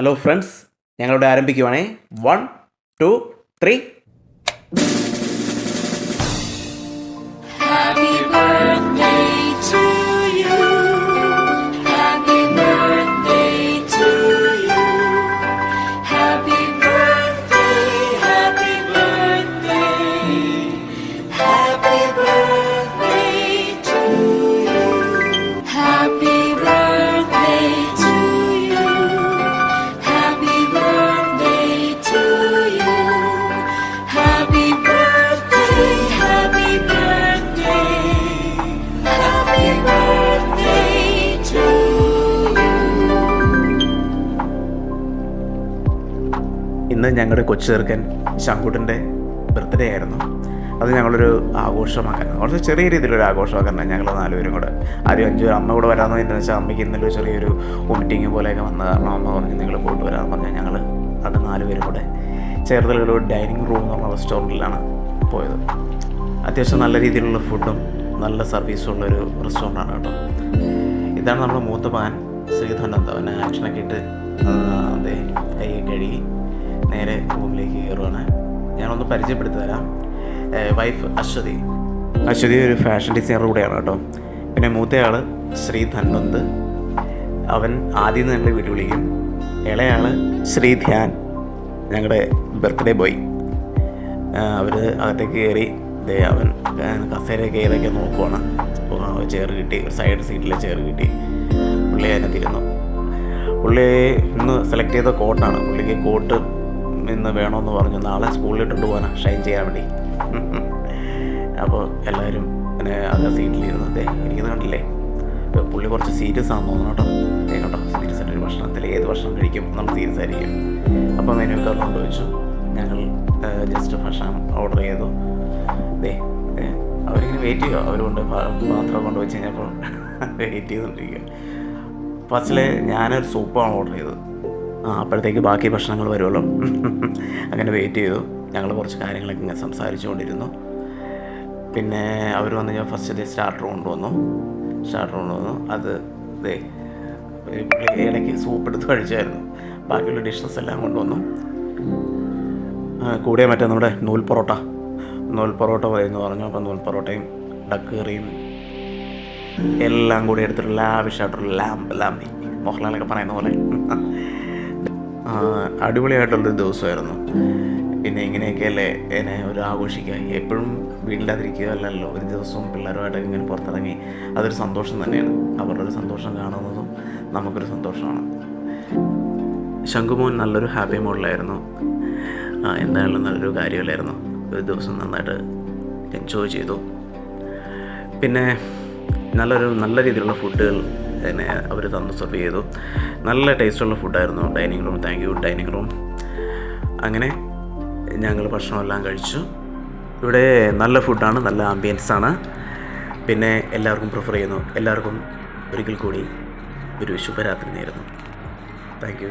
Hello friends ഞങ്ങളിവിടെ ആരംഭിക്കുവാണേ. One two three ഇന്ന് ഞങ്ങളുടെ കൊച്ചു ചെറുക്കൻ ശങ്കുട്ടന്റെ ബർത്ത്ഡേ ആയിരുന്നു. അത് ഞങ്ങളൊരു ആഘോഷമാക്കാൻ കുറച്ച് ചെറിയ രീതിയിലൊരു ആഘോഷമാക്കാൻ ഞങ്ങൾ നാലുപേരും കൂടെ. ആദ്യം അഞ്ചു അമ്മ കൂടെ വരാമെന്ന് പറഞ്ഞാൽ വെച്ചാൽ അമ്മയ്ക്ക് ഇന്നലെ ചെറിയൊരു വോമിറ്റിങ് പോലെയൊക്കെ വന്ന കാരണം അമ്മ പറഞ്ഞ് നിങ്ങൾ പോയിട്ട് വരാമെന്ന് പറഞ്ഞാൽ ഞങ്ങൾ അത് നാലുപേരും കൂടെ ചേർത്തലൊരു ഡൈനിങ് റൂം എന്ന് പറഞ്ഞ റെസ്റ്റോറന്റിലാണ് പോയത്. അത്യാവശ്യം നല്ല രീതിയിലുള്ള ഫുഡും നല്ല സർവീസും ഉള്ളൊരു റെസ്റ്റോറന്റാണ് കേട്ടോ. ഇതാണ് നമ്മുടെ മൂത്ത മകൻ ശ്രീധനന്ത അവനെ ആക്ഷനൊക്കെ ഇട്ട് അതെ കഴുകി നേരെ റൂമിലേക്ക് കയറുവാണ്. ഞാനൊന്ന് പരിചയപ്പെടുത്തി തരാം വൈഫ് അശ്വതി. അശ്വതി ഒരു ഫാഷൻ ഡിസൈനർ കൂടെയാണ് കേട്ടോ. പിന്നെ മൂത്തയാൾ ശ്രീ ധന്വന്ത് അവൻ ആദ്യം നിന്ന് എന്റെ വീട്ടിൽ വിളിക്കും. ഇളയാൾ ശ്രീ ധ്യാൻ. ഞങ്ങളുടെ ബർത്ത്ഡേ ബോയ് അവർ അകത്തേക്ക് കയറി ദേ അവൻ കസേരയൊക്കെ ഏതൊക്കെ നോക്കുവാണ്. ചെയർ കിട്ടി സൈഡ് സീറ്റിലെ ചെയർ കിട്ടി. പുള്ളി അതിനകത്തിരുന്നു പുള്ളി ഇന്ന് സെലക്ട് ചെയ്ത കോട്ടാണ് പുള്ളിക്ക് കോട്ട് ഇന്ന് വേണമെന്ന് പറഞ്ഞു. നാളെ സ്കൂളിൽ പോകാനാ ഷൈൻ ചെയ്യാൻ വേണ്ടി. അപ്പോൾ എല്ലാവരും പിന്നെ അത് സീറ്റിലിരുന്ന് ദേ ഇരിക്കുന്നത് കണ്ടില്ലേ? പുള്ളി കുറച്ച് സീരിയസ് ആണെന്ന് തോന്നുന്നു കേട്ടോ. ദേ കേട്ടോ സീരിയസ് ആയിട്ട് ഒരു ഭക്ഷണത്തിൽ ഏത് ഭക്ഷണം കഴിക്കും നമ്മൾ സീരിയസ് ആയിരിക്കും. അപ്പോൾ മെനു കാർഡ് കൊണ്ടുവച്ചു ഞങ്ങൾ ജസ്റ്റ് ഭക്ഷണം ഓർഡർ ചെയ്തു. ദേ, അവരിങ്ങനെ വെയിറ്റ് ചെയ്യുക അവരുകൊണ്ട് പാത്രം കൊണ്ട് വെച്ച് കഴിഞ്ഞപ്പോൾ വെയിറ്റ് ചെയ്തുകൊണ്ടിരിക്കുക ഫസ്റ്റിൽ ഞാനൊരു സൂപ്പാണ് ഓർഡർ ചെയ്തത്. ആ അപ്പോഴത്തേക്ക് ബാക്കി ഭക്ഷണങ്ങൾ വരുമല്ലോ. അങ്ങനെ വെയിറ്റ് ചെയ്തു. ഞങ്ങൾ കുറച്ച് കാര്യങ്ങളൊക്കെ ഇങ്ങനെ സംസാരിച്ചുകൊണ്ടിരുന്നു. പിന്നെ അവർ വന്ന് ഞാൻ ഫസ്റ്റ് ഡേ സ്റ്റാർട്ടർ കൊണ്ടുവന്നു. സ്റ്റാർട്ടർ കൊണ്ടുവന്നു. അത് പുള്ളി ഇടയ്ക്ക് സൂപ്പ് എടുത്ത് കഴിച്ചായിരുന്നു. ബാക്കിയുള്ള ഡിഷസ് എല്ലാം കൊണ്ടുവന്നു. കൂടെ മറ്റേ നമ്മുടെ നൂൽ പൊറോട്ട. നൂൽ പൊറോട്ട പോയെന്ന് പറഞ്ഞു. അപ്പോൾ നൂൽ പൊറോട്ടയും ഡക്ക് കറിയും എല്ലാം കൂടി എടുത്തിട്ട് ലാവിഷായിട്ടുള്ള ലാമ്പ് ലാമ്പി മോഹൻലാലൊക്കെ പറയുന്ന പോലെ. അടിപൊളിയായിട്ടുള്ളൊരു ദിവസമായിരുന്നു. പിന്നെ ഇങ്ങനെയൊക്കെയല്ലേ എന്നെ ഒരു ആഘോഷിക്കുക എപ്പോഴും വീട്ടിലതിരിക്കുക അല്ലല്ലോ ഒരു ദിവസവും പിള്ളേരുമായിട്ടൊക്കെ ഇങ്ങനെ പുറത്തിറങ്ങി അതൊരു സന്തോഷം തന്നെയാണ്. അവരുടെ ഒരു സന്തോഷം കാണുന്നതും നമുക്കൊരു സന്തോഷമാണ്. ശംഖുമോൻ നല്ലൊരു ഹാപ്പി മൂഡിലായിരുന്നു. എന്തായാലും നല്ലൊരു കാര്യമല്ലായിരുന്നു. ഒരു ദിവസം നന്നായിട്ട് എൻജോയ് ചെയ്തു. പിന്നെ നല്ലൊരു നല്ല രീതിയിലുള്ള ഫുഡുകൾ എന്നെ അവർ തന്നു സെർവ് ചെയ്തു. നല്ല ടേസ്റ്റുള്ള ഫുഡായിരുന്നു dining room. Thank you dining room. അങ്ങനെ ഞങ്ങൾ ഭക്ഷണമെല്ലാം കഴിച്ചു. ഇവിടെ നല്ല ഫുഡാണ് നല്ല ആംബിയൻസ് ആണ്. പിന്നെ എല്ലാവർക്കും പ്രിഫർ ചെയ്യുന്നു. എല്ലാവർക്കും ഒരിക്കൽ കൂടി ഒരു ശുഭരാത്രി നേരുന്നു. Thank you